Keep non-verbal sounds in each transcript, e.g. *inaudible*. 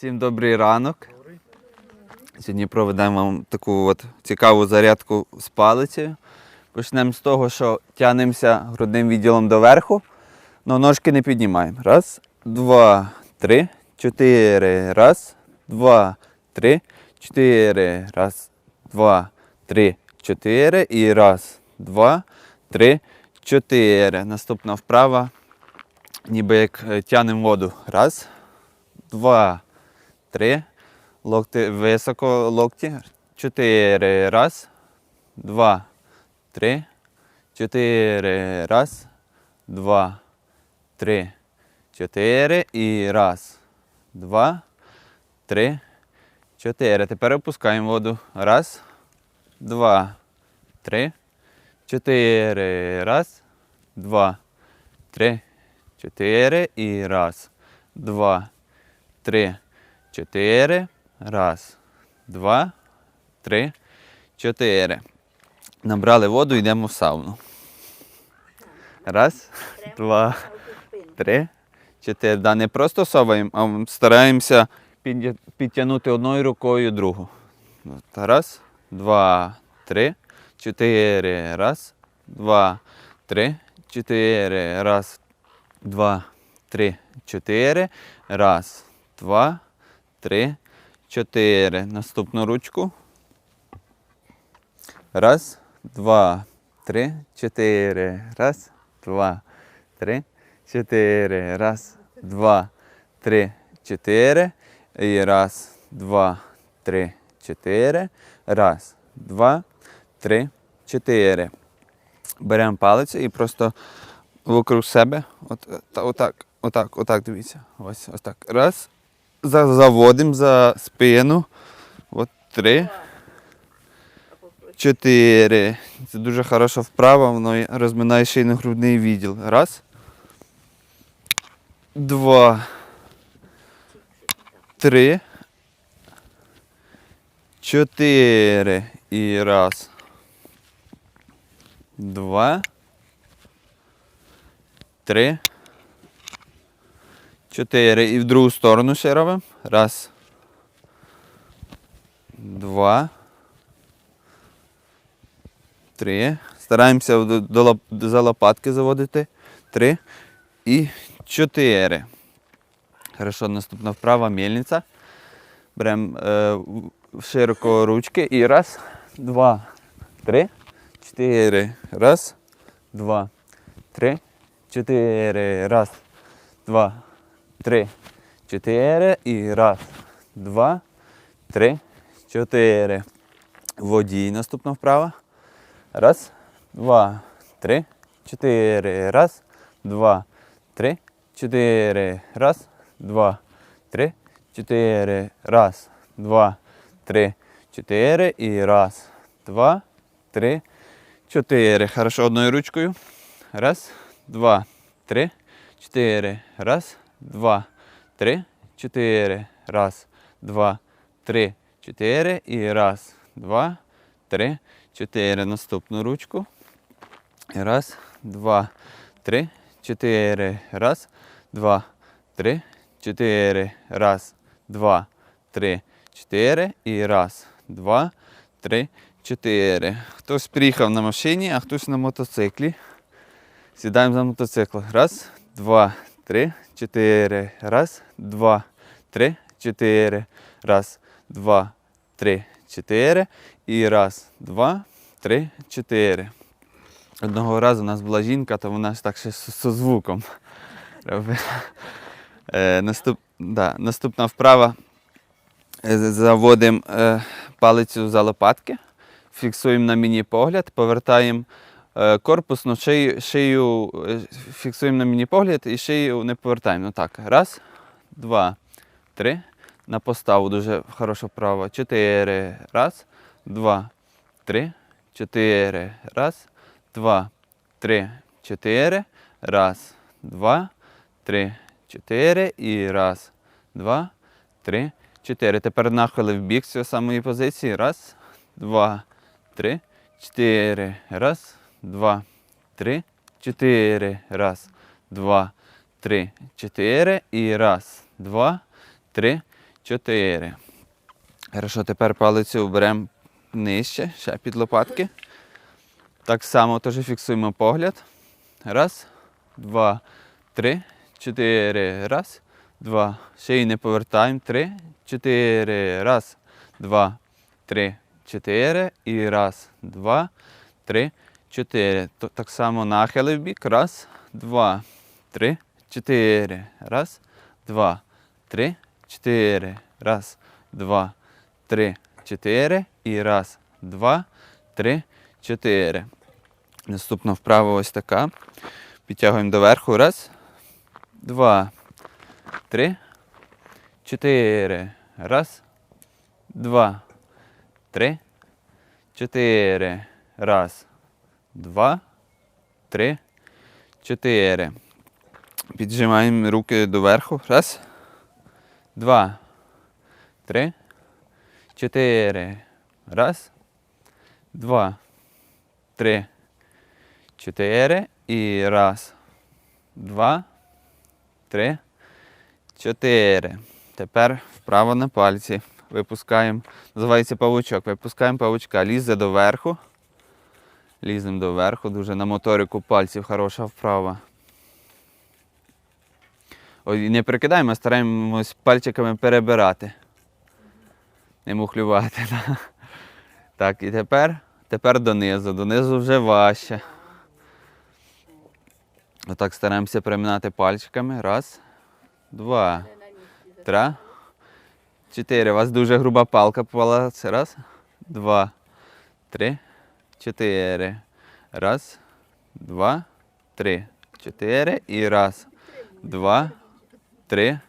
Всім добрий ранок. Сьогодні проведемо вам таку от цікаву зарядку з палицею. Почнемо з того, що тягнемося грудним відділом доверху, але ножки не піднімаємо. Раз, два, три, чотири. Раз, два, три, чотири. Раз, два, три, чотири. І раз, два, три, чотири. Наступна вправа. Ніби як е, тягнемо воду. Раз, два, три. Локти високо, локті. Чотири. Раз, два, три, чотири. Раз, два, три, чотири. І раз, два, три, чотири. Тепер опускаємо воду. Раз, два, три, чотири. Раз, два, три, чотири. І раз, два, три, чотири. Раз, два, три, чотири. Набрали воду, йдемо в сауну. Раз, два, три, чотири. Да, не просто соваємо, а стараємося підтягнути одною рукою другу. Раз, два, три, чотири. Раз, два, три, чотири. Раз, два, три, чотири. Раз, два, три, чотири. Наступну ручку. Раз, два, три, чотири. Раз, два, три, чотири. Раз, два, три, чотири. І раз, два, три, чотири. Раз, два, три, чотири. Беремо палицю і просто вокруг себе. От, отак, отак, отак, дивіться. Ось, ось так. Раз. За- Заводимо за спину. От три. Чотири. Це дуже хороша вправа, воно розминає шийно-грудний відділ. Раз. Два. Три. Чотири. І раз. Два. Три. Чотири. І в другу сторону ще робимо. Раз. Два. Три. Стараємося до, до, за лопатки заводити. Три. І чотири. Хорошо, наступна вправа мельниця. Беремо е, широко ручки і раз, два, три, чотири. Раз, два, три, чотири. Раз, два, три, чотири. І раз, два, три, чотири. Водій наступна вправа. Раз, два, три, чотири. Раз, два, три, чотири. Раз, два, три, чотири. Раз, два, три, чотири. І раз, два, три, чотири. Хорошо, одною ручкою. Раз, два, три, чотири. Раз, два, три, чотири. Раз, два, три, чотири. І раз, два, три, чотири. Наступну ручку. Раз, два, три, чотири. Раз, два, три, чотири. Раз, два, три, чотири. І раз, два, три, чотири. Хтось приїхав на машині, а хтось на мотоциклі. Сідаємо за мотоцикл. Раз, два, три, чотири. Раз, два, три, чотири. Раз, два, три, чотири. І раз, два, три, чотири. Одного разу у нас була жінка, то вона ж так ще з звуком. робила. Е, наступ, да, наступна вправа. Е, Заводимо е, палицю за лопатки, фіксуємо на міні-погляд, повертаємо е, корпус, ну, шию, шию е, фіксуємо на міні-погляд і шию не повертаємо. Ну так. Раз, два, три. На поставу дуже хороша вправа. Чотири. Раз, два, три, чотири. Раз, два, три, чотири. Раз, два, три, чотири. І раз, два, три, чотири. Тепер нахили в бік з цієї самої позиції. Раз, два, три, чотири. Раз, два, три, чотири. Раз, два, три, чотири. І раз, два, три, чотири. Хорошо, тепер палицю беремо нижче, ще під лопатки. Так само теж фіксуємо погляд. Раз, два, три, чотири. Раз, два. Ще й не повертаємо. Три, чотири. Раз, два, три, чотири. І раз, два, три, чотири. Так само нахили в бік. Раз, два, три, чотири. Раз, два, три, чотири. Раз, два, три, чотири. І раз, два, три, чотири. Наступна вправа ось така. Підтягуємо доверху. Раз, два, три, чотири. Раз, два, три, чотири. Раз, два, три, чотири. Піджимаємо руки доверху. Раз, два, три, чотири. Раз, два, три, чотири. І раз, два, три, чотири. Тепер вправо на пальці. Випускаємо, називається павучок. Випускаємо павучка, лізе доверху. Ліземо доверху, дуже на моторику пальців хороша вправа. Ой, не прикидаємо, стараємось пальчиками перебирати. Не мухлювати. *laughs* да. Так, і тепер, тепер донизу. Донизу вже важче. Отак стараємося приминати пальчиками. Раз, два, три, чотири. У вас дуже груба палка попала. Раз, два, три, чотири. Раз, два, три, чотири. І раз, два, три,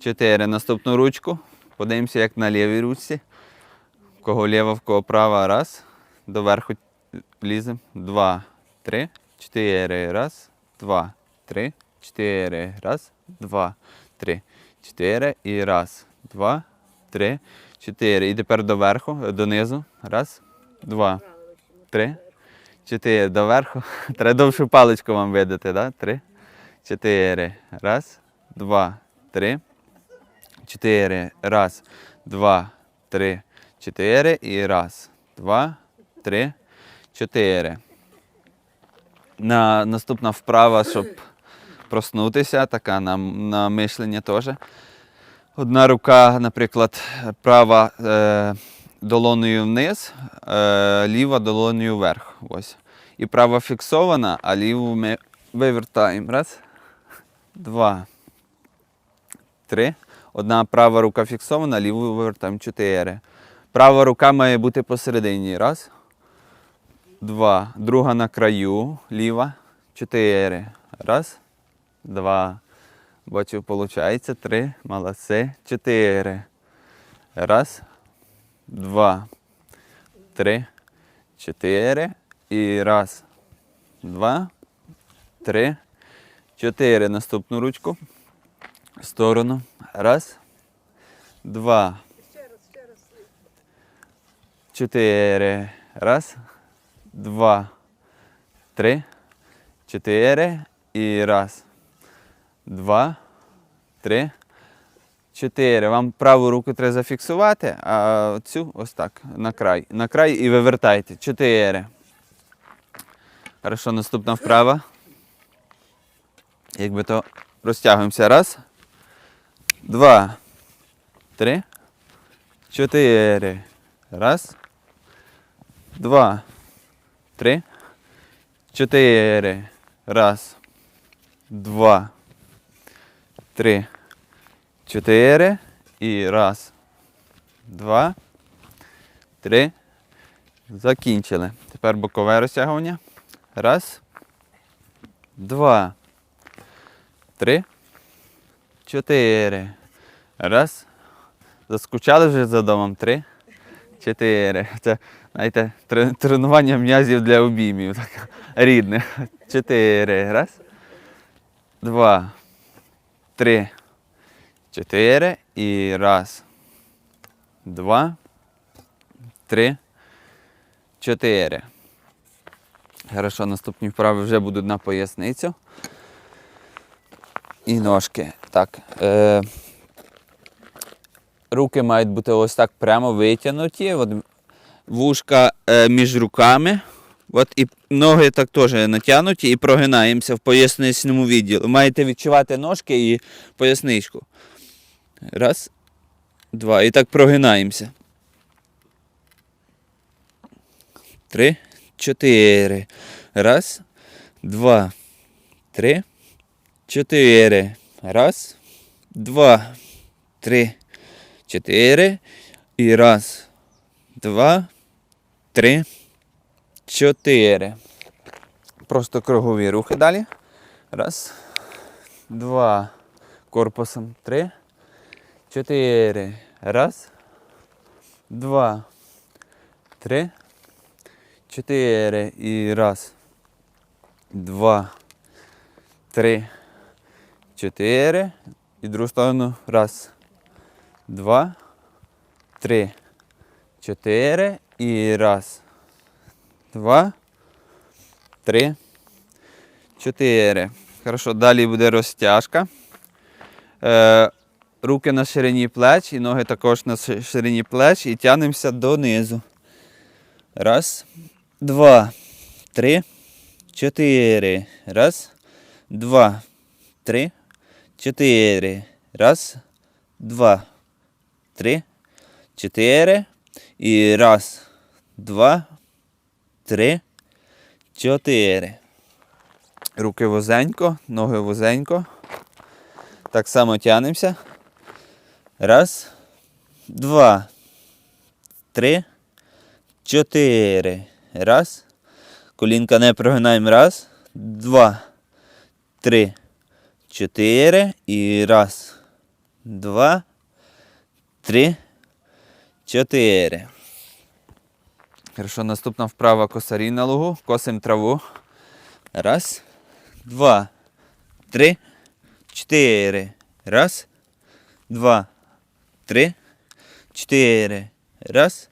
чотири. Наступну ручку. Подивимося, як на лівій ручці. Кого ліва, в кого права. Раз. Доверху ліземо. Два, три, чотири. Раз, два, три, чотири. Раз, два, три, чотири. І раз, два, три, чотири. І тепер доверху, донизу. Раз, два, три, чотири. Доверху. *laughs* Треба довшу паличку вам видати, да? Три, чотири. Раз, два, три, чотири. Раз, два, три, чотири. І раз, два, три, чотири. На, наступна вправа, щоб проснутися, така на, на мишлення теж. Одна рука, наприклад, права е, долоною вниз, е, ліва долоною вверх. Ось. І права фіксована, а ліву ми вивертаємо. Раз, два, три. Одна права рука фіксована, ліву вивертаємо. Чотири. Права рука має бути посередині. Раз. Два. Друга на краю, ліва. Чотири. Раз, два. Бачу, виходить. Три. Молодці. Чотири. Раз, два, три, чотири. І раз, два, три, чотири. Наступну ручку. Сторону. Раз, два, чотири. Раз, два, три, чотири. І раз, два, три, чотири. Вам праву руку треба зафіксувати, а цю ось так, на край. На край і вивертайте. Чотири. Хорошо, наступна вправа. Якби то розтягуємося. Раз, два, три, чотири. Раз, два, три, чотири. Раз, два, три, чотири. І раз, два, три. Закінчили. Тепер бокове розтягування. Раз, два, три, чотири. Раз. Заскучали вже за домом. Три, чотири. Це, знаєте, тренування м'язів для обіймів. Так, рідних. Чотири. Раз. Два. Три. Чотири. І раз. Два. Три. Чотири. Хорошо, наступні вправи вже будуть на поясницю. І ножки. Так. Е, руки мають бути ось так прямо витягнуті. От вушка е, між руками. От і ноги так теж натягнуті і прогинаємося в поясничному відділі. Маєте відчувати ножки і поясничку. Раз, два. І так прогинаємося. Три, чотири. Раз, два, три, чотири. Раз, два, три, чотири. І раз, два, три, чотири. Просто кругові рухи далі. Раз, два. Корпусом. Три, чотири. Раз, два, три, чотири. І раз, два, три, чотири. І другу сторону. Раз, два, три, чотири. І раз, два, три, чотири. Хорошо, далі буде розтяжка. Е, руки на ширині плеч і ноги також на ширині плеч і тягнемося донизу. Раз, два, три, чотири. Раз, два, три, чотири. Раз, два, три, чотири. І раз, два, три, чотири. Руки вузенько, ноги вузенько. Так само тягнемося. Раз, два, три, чотири. Раз. Колінка не прогинаємо. Раз, два, три, чотири. І раз, два, три, чотири. Хорошо, наступна вправа косарі на лугу. Косим траву. Раз, два, три, чотири. Раз, два, три, чотири. Раз,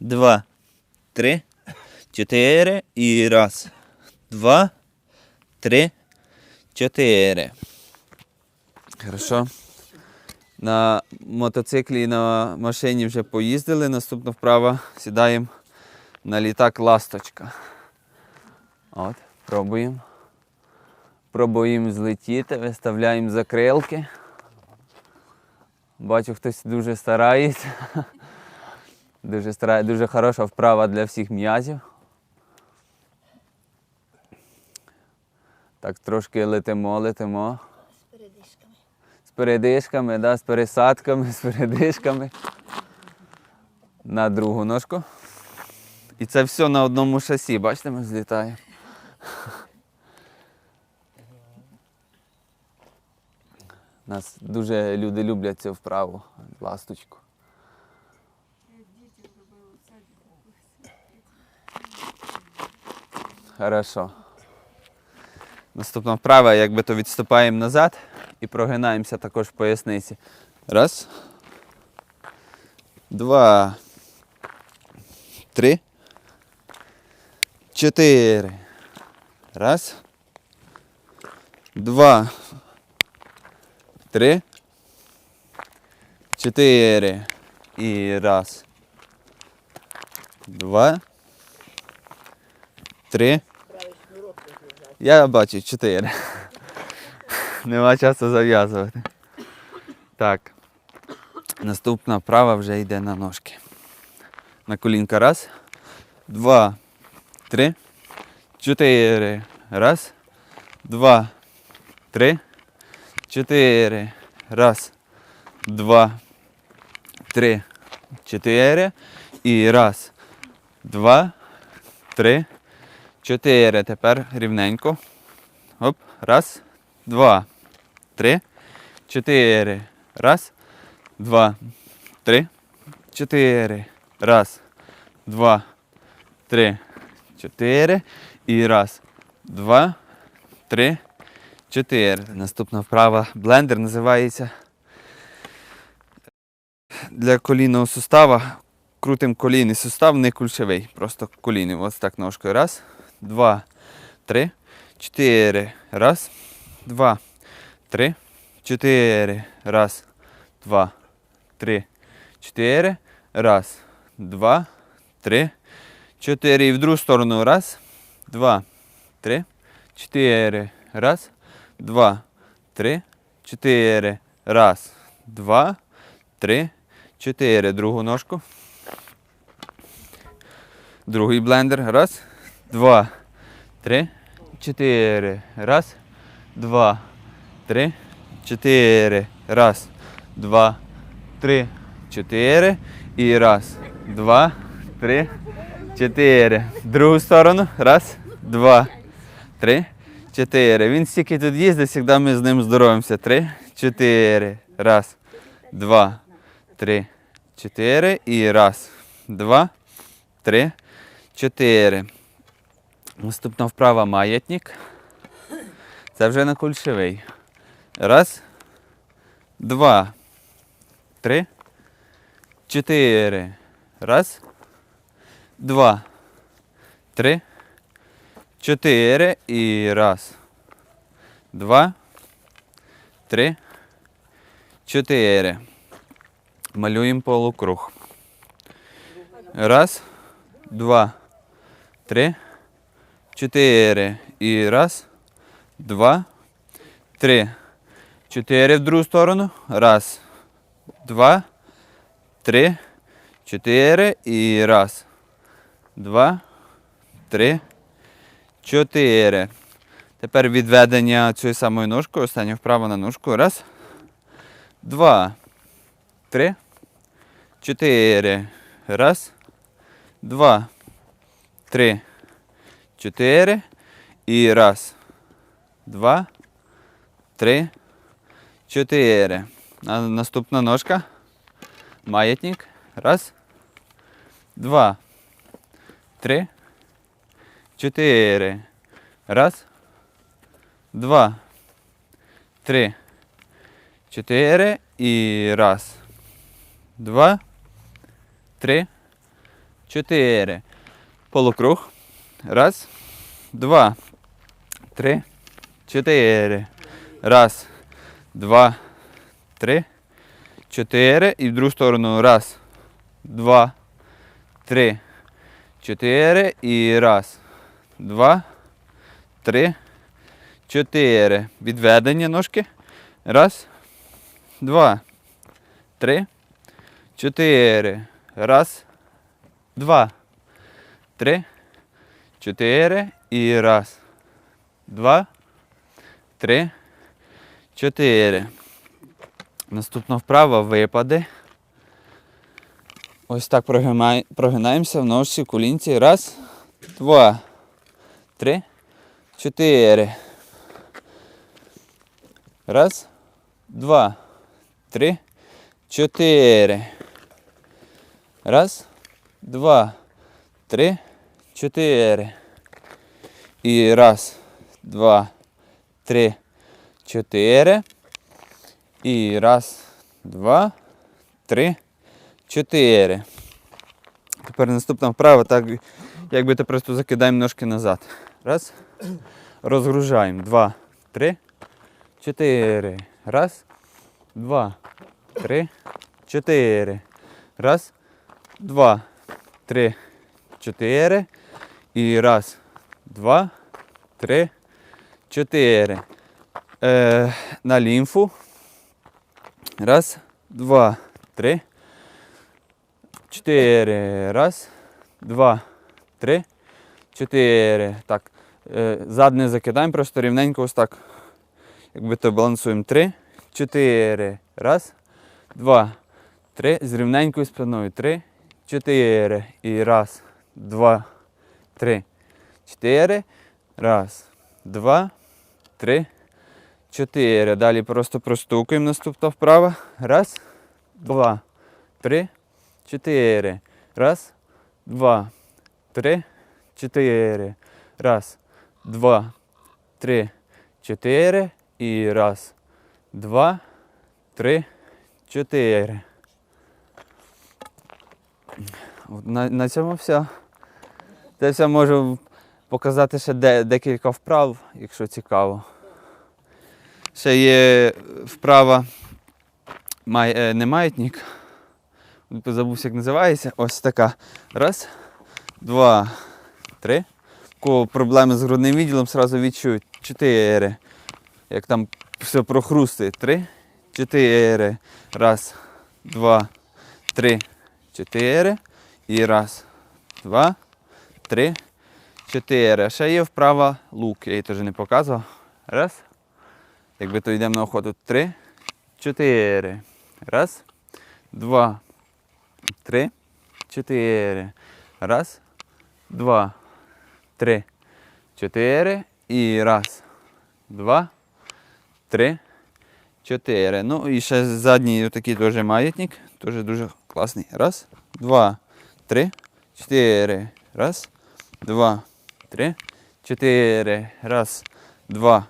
два, три, чотири. І раз, два, три, чотири. Хорошо. На мотоциклі і на машині вже поїздили. Наступна вправа сідаємо на літак ласточка. От, пробуємо. Пробуємо злетіти, виставляємо закрилки. Бачу, хтось дуже старається. *laughs* Дуже старає, дуже хороша вправа для всіх м'язів. Так, трошки летимо, летимо. передишками. З передишками, да, з пересадками, з передишками. На другу ножку. І це все на одному шасі, бачите, ми злітаємо. Нас дуже люди люблять цю вправу, ласточку. Хорошо. Наступна вправа, якби то відступаємо назад і прогинаємося також в поясниці. Раз. Два. Три. Чотири. Раз. Два. Три. Чотири. І раз. Два. Три. Я бачу чотири. *laughs* Нема часу зав'язувати. Так. Наступна вправа вже йде на ножки. На колінка. Раз, два, три, чотири. Раз, два, три, чотири. Раз, два, три, чотири. І раз, два, три, чотири. Тепер рівненько. Оп. Раз, два, три, чотири. Раз, два, три, чотири. Раз, два, три, чотири. І раз, два, три, чотири. Наступна вправа блендер називається для колінного сустава. Крутим колінний сустав, не кульшовий, просто колінний. Ось так ножкою. Раз, два, три, чотири. Раз, два, три, чотири. Раз, два, три, чотири. Раз, два, три, чотири. І в другу сторону. Раз, два, три, чотири. Раз, два, три, чотири. Раз, два, три, чотири. Другу ножку. Другий блендер. Раз, два, три, чотири. Раз, два, три, чотири. Раз, два, три, чотири. І раз, два, три, чотири. Другу сторону. Раз, два, три, чотири. Він стільки тут їздить, завжди ми з ним здороваємося. Три, чотири. Раз, два, три, чотири. І раз, два, три, чотири. Наступна вправа маятник. Це вже на кульшевий. Раз, два, три, чотири. Раз, два, три, чотири. І раз, два, три, чотири. Малюємо полукруг. Раз, два, три, чотири. І раз, два, три. Чотири в другу сторону. Раз, два, три, чотири. І раз, два, три, чотири. Тепер відведення цією самою ножкою. Останню вправо на ножку. Раз, два, три, чотири. Раз, два, три, чотири. І раз, два, три, чотири. Наступна ножка. Маятник. Раз, два, три, чотири. Раз, два, три, чотири. І раз, два, три, чотири. Полукруг. Раз, два, три, чотири. Раз, два, три, чотири. І в другу сторону. Раз, два, три, чотири. І раз, два, три, чотири. Відведення ножки. Раз, два, три, чотири. Раз, два, три, чотири. І раз, два, три, чотири. Наступна вправа випади. Ось так прогинаємося в ножці колінці. Раз, два, три, чотири. Раз, два, три, чотири. Раз, два, три, чотири. І раз, два, три, чотири. І раз, два, три, чотири. Тепер наступна вправа, так якби ти просто закидаємо ножки назад. Раз. Розгружаємо. Два, три, чотири. Раз, два, три, чотири. Раз, два, три, чотири. І раз, два, три, чотири. Е, на лімфу. Раз, два, три, чотири. Раз, два, три, чотири. Так. Е, зад не закидаємо, просто рівненько ось так. Якби то балансуємо. Три, чотири. Раз, два, три. З рівненькою спиною. Три, чотири. І раз, два, три, чотири. Раз, два, три, чотири. Далі просто простукуємо наступна вправа. Раз, два, три, чотири. Раз, два, три, чотири. Раз, два, три, чотири. І раз, два, три, чотири. На, на цьому все. Це все можу показати ще де, декілька вправ, якщо цікаво. Ще є вправа май, е, не маятник. забувся, як називається. Ось така. Раз, два, три. У кого проблеми з грудним відділом, зразу відчують. Чотири. Як там все прохрустить. Три, чотири. Раз, два, три, чотири. І раз, два, три, чотири. Ще є вправа лук. Я її теж не показував. Раз. Якби то йдемо на охоту. Три, чотири. Раз, два, три, чотири. Раз, два, три, чотири. І раз, два, три, чотири. Ну і ще задній такий теж маятник. Теж дуже класний. Раз, два, три, чотири. Раз, два, три, чотири. Раз, два,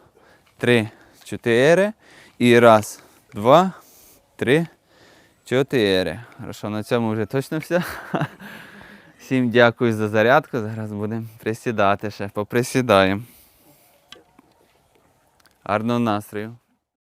три, чотири. І раз, два, три, чотири. Хорошо, на цьому вже точно все. *laughs* Всім дякую за зарядку. Зараз будемо присідати ще. Поприсідаємо. Гарного настрою.